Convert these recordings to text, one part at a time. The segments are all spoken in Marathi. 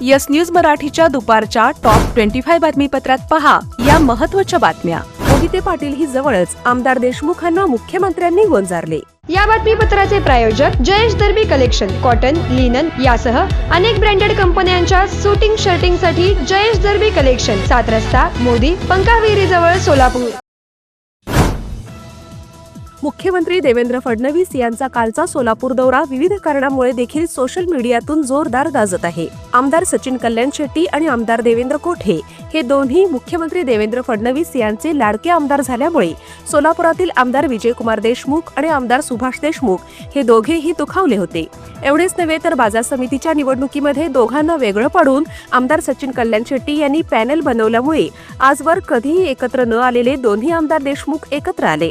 यस न्यूज मराठीच्या दुपारच्या टॉप ट्वेंटी फाय बातमीपत्रात पहा या महत्त्वाच्या बातम्या. मोहिते पाटील ही जवळच आमदार देशमुखांना मुख्यमंत्र्यांनी गोंजारले. या बातमीपत्राचे प्रायोजक Jayesh Darbi collection cotton linen यासह अनेक ब्रँडेड कंपन्यांच्या सुटिंग शर्टिंगसाठी जयेश दर्बी कलेक्शन सात रस्ता मोदी पंकाविरी जवळ सोलापूर. मुख्यमंत्री देवेंद्र फडणवीस यांचा कालचा सोलापूर दौरा विविध कारणामुळे देखील सोशल मीडियातून जोरदार गाजत आहे. आमदार सचिन कल्याण शेट्टी आणि आमदार देवेंद्र कोठे हे दोन्ही मुख्यमंत्री देवेंद्र फडणवीस यांचे लाडके आमदार झाल्यामुळे सोलापुरातील आमदार विजयकुमार देशमुख आणि आमदार सुभाष देशमुख हे दोघेही दुखावले होते. एवढेच नव्हे तर बाजार समितीच्या निवडणुकीमध्ये दोघांना वेगळं पाडून आमदार सचिन कल्याण शेट्टी यांनी पॅनल बनवल्यामुळे आजवर कधीही एकत्र न आलेले दोन्ही आमदार देशमुख एकत्र आले.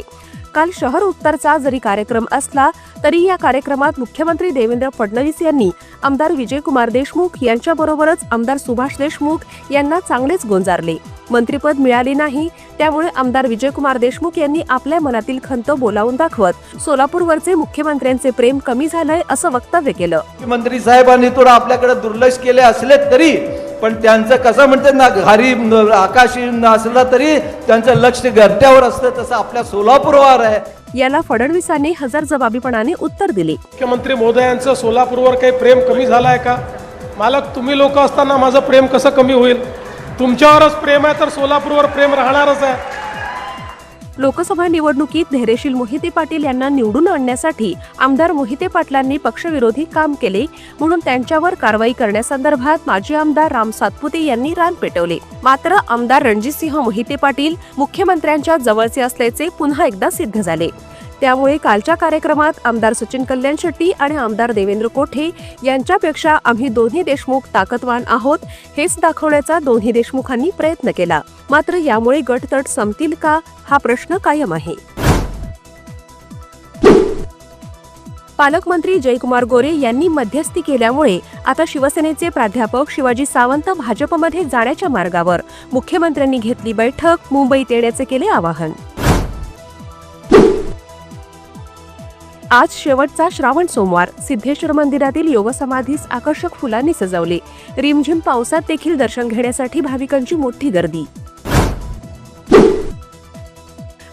काल शहर उत्तरचा जरी कार्यक्रम असला तरी या कार्यक्रमात मुख्यमंत्री देवेंद्र फडणवीस यांनी आमदार विजयकुमार देशमुख यांच्याबरोबरच आमदार सुभाष देशमुख यांना चांगलेच गोंजारले. मंत्रीपद मिळाले नाही त्यामुळे आमदार विजयकुमार देशमुख यांनी आपल्या मनातील खंत बोलावून दाखवत सोलापूरवरचे मुख्यमंत्र्यांचे प्रेम कमी झालंय असं वक्तव्य केलं. मंत्री साहेबांनी थोडं आपल्याकडे दुर्लक्ष केले असले तरी पण त्यांचं कसं म्हणतात ना घरी न- आकाशी असलं तरी त्यांचं लक्ष घरट्यावर असतं तसं आपल्या सोलापूरवर आहे. याला फडणवीसांनी हजर जबाबीपणाने उत्तर दिले. मुख्यमंत्री महोदयांचं सोलापूरवर काही प्रेम कमी झालं आहे का? मालक तुम्ही लोक असताना माझं प्रेम कसं कमी होईल? तुमच्यावरच प्रेम आहे तर सोलापूरवर प्रेम राहणारच आहे. लोकसभा निवडणुकीत धैर्यशील मोहिते पाटील यांना निवडून आणण्यासाठी आमदार मोहिते पाटलांनी पक्षविरोधी काम केले म्हणून त्यांच्यावर कारवाई करण्यासंदर्भात माजी आमदार राम सातपुते यांनी रान पेटवले. मात्र आमदार रणजितसिंह मोहिते पाटील मुख्यमंत्र्यांच्या जवळचे असल्याचे पुन्हा एकदा सिद्ध झाले. त्यामुळे कालच्या कार्यक्रमात आमदार सचिन कल्याण शेट्टी आणि आमदार देवेंद्र कोठे यांच्यापेक्षा आम्ही दोन्ही देशमुख ताकदवान आहोत हेच दाखवण्याचा दोन्ही देशमुखांनी प्रयत्न केला. मात्र यामुळे गटतट संपतील का हा प्रश्न कायम आहे. पालकमंत्री जयकुमार गोरे यांनी मध्यस्थी केल्यामुळे आता शिवसेनेचे प्राध्यापक शिवाजी सावंत भाजपमध्ये जाण्याच्या मार्गावर. मुख्यमंत्र्यांनी घेतली बैठक मुंबईत येण्याचे केले आवाहन. आज शेवटचा श्रावण सोमवार. सिद्धेश्वर मंदिरातील योगसमाधीस आकर्षक फुलांनी सजवले. रिमझिम पावसात देखील दर्शन घेण्यासाठी भाविकांची मोठी गर्दी.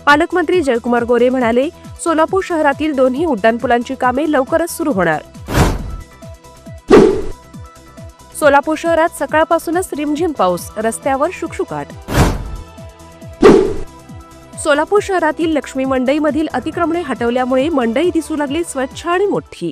पालकमंत्री जयकुमार गोरे म्हणाले सोलापूर शहरातील दोन्ही उड्डाणपुलांची कामे लवकरच सुरू होणार. सोलापूर शहरात सकाळपासूनच रिमझिम पाऊस रस्त्यावर शुकशुकाट सोलापूर शहरातील लक्ष्मी मंडईमधील अतिक्रमणे हटवल्यामुळे मंडई दिसू लागली स्वच्छ आणि मोठी.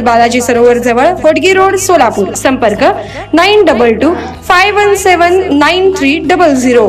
बालाजी सरोवर जवळ होडगी रोड सोलापूर. संपर्क nine double two five one seven nine three double zero.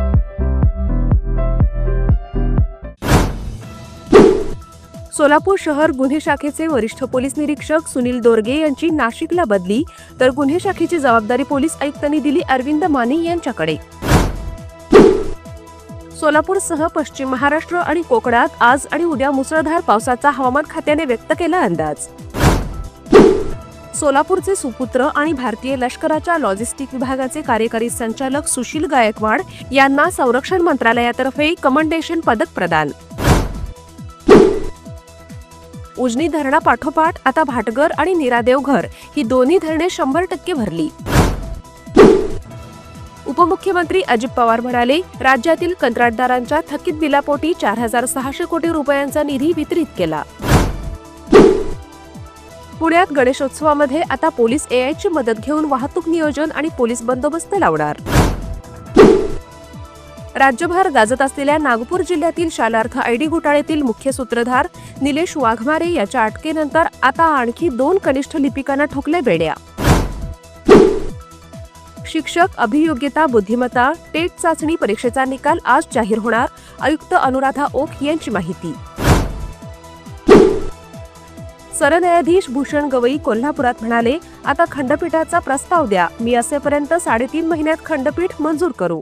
Solapur शहर गुन्हे शाखेचे वरिष्ठ पोलीस निरीक्षक सुनील दोरगे यांची नाशिकला बदली तर गुन्हे शाखेची जबाबदारी पोलीस आयुक्तांनी दिली अरविंद माने यांच्याकडे. सोलापूरसह पश्चिम महाराष्ट्र आणि कोकणात आज आणि उद्या मुसळधार पावसाचा हवामान खात्याने व्यक्त केला अंदाज. सोलापूरचे सुपुत्र आणि भारतीय लष्कराच्या लॉजिस्टिक विभागाचे कार्यकारी संचालक सुशील गायकवाड यांना संरक्षण मंत्रालयातर्फे कमंडेशन पदक प्रदान. उजनी धरणापाठोपाठ आता भाटगर आणि निरादेवघर ही दोन्ही धरणे शंभर टक्के भरली. उपमुख्यमंत्री अजित पवार म्हणाले राज्यातील कंत्राटदारांच्या थकीत बिलापोटी चार हजार सहाशे कोटी रुपयांचा निधी वितरित केला. पुण्यात गणेशोत्सवामध्ये आता पोलीस एआयची मदत घेऊन वाहतूक नियोजन आणि पोलीस बंदोबस्त लावणार. राज्यभर गाजत असलेल्या नागपूर जिल्ह्यातील शालार्थ आयडी घोटाळ्यातील मुख्य सूत्रधार निलेश वाघमारे याच्या अटकेनंतर आता आणखी दोन कनिष्ठ लिपिकांना ठोकले बेड्या. शिक्षक अभियोग्यता बुद्धिमत्ता टेट चाचणी परीक्षेचा निकाल आज जाहीर होणार आयुक्त अनुराधा ओक यांची माहिती. सरन्यायाधीश भूषण गवई कोल्हापुरात म्हणाले आता खंडपीठाचा प्रस्ताव द्या मी असेपर्यंत साडेतीन महिन्यात खंडपीठ मंजूर करू.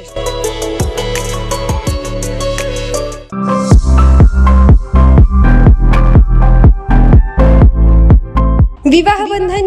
Noticiares.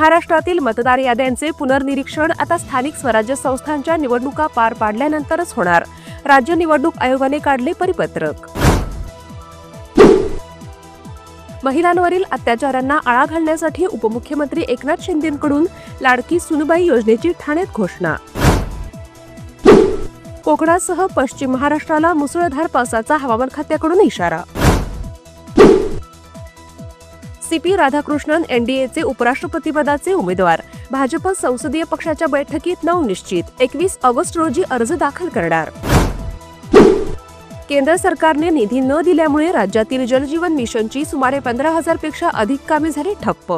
महाराष्ट्रातील मतदार याद्यांचे पुनर्निरीक्षण आता स्थानिक स्वराज्य संस्थांच्या निवडणुका पार पाडल्यानंतरच होणार. राज्य निवडणूक आयोगाने काढले परिपत्रक. महिलांवरील अत्याचारांना आळा घालण्यासाठी उपमुख्यमंत्री एकनाथ शिंदेकडून लाडकी सुनबाई योजनेची ठाण्यात घोषणा. कोकणासह पश्चिम महाराष्ट्राला मुसळधार पावसाचा हवामान खात्याकडून इशारा. सी पी राधाकृष्णन एनडीएचे उपराष्ट्रपतीपदाचे उमेदवार. भाजप संसदीय पक्षाच्या बैठकीत नऊ निश्चित. एकवीस ऑगस्ट रोजी अर्ज दाखल करणार. केंद्र सरकारने निधी न दिल्यामुळे राज्यातील जलजीवन मिशनची सुमारे पंधरा हजारपेक्षा अधिक कामे झाली ठप्प.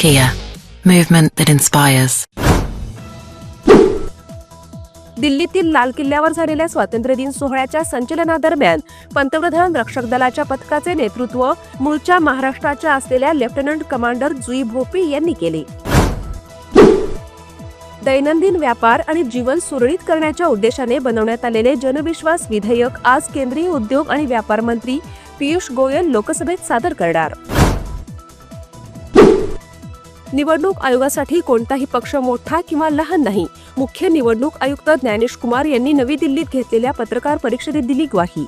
Kia, movement that inspires. दिल्लीतील लाल किल्ल्यावर झालेल्या स्वातंत्र्य दिन सोहळ्याच्या संचलनादरम्यान पंतप्रधान रक्षक दलाच्या पथकाचे नेतृत्व मूळच्या महाराष्ट्राच्या असलेल्या लेफ्टनंट कमांडर जुई भोपी यांनी केले. दैनंदिन व्यापार आणि जीवन सुरळीत करण्याच्या उद्देशाने बनवण्यात आलेले जनविश्वास विधेयक आज केंद्रीय उद्योग आणि व्यापार मंत्री पियुष गोयल लोकसभेत सादर करणार. निवडणूक आयोगासाठी कोणताही पक्ष मोठा किंवा लहान नाही. मुख्य निवडणूक आयुक्त ज्ञानेश कुमार यांनी नवी दिल्लीत घेतलेल्या पत्रकार परिषदेत दिली ग्वाही.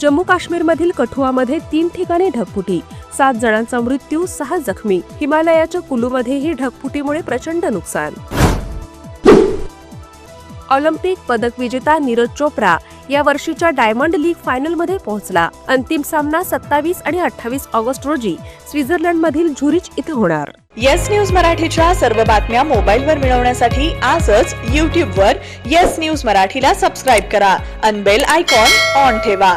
जम्मू काश्मीरमधील कठुआमध्ये तीन ठिकाणी ढगफुटी सात जणांचा मृत्यू सहा जखमी. हिमालयाच्या कुलूमध्येही ढगफुटीमुळे प्रचंड नुकसान. ऑलिम्पिक पदक विजेता नीरज चोप्रा या वर्षीच्या डायमंड लीग फायनलमध्ये पोहोचला. अंतिम सामना सत्तावीस आणि अठ्ठावीस ऑगस्ट रोजी स्वित्झर्लंडमधील झुरिच इथं होणार. येस न्यूज मराठीच्या सर्व बातम्या मोबाईलवर मिळवण्यासाठी आजच यूट्यूबवर येस न्यूज मराठीला सबस्क्राईब करा. अनबेल आयकॉन ऑन ठेवा.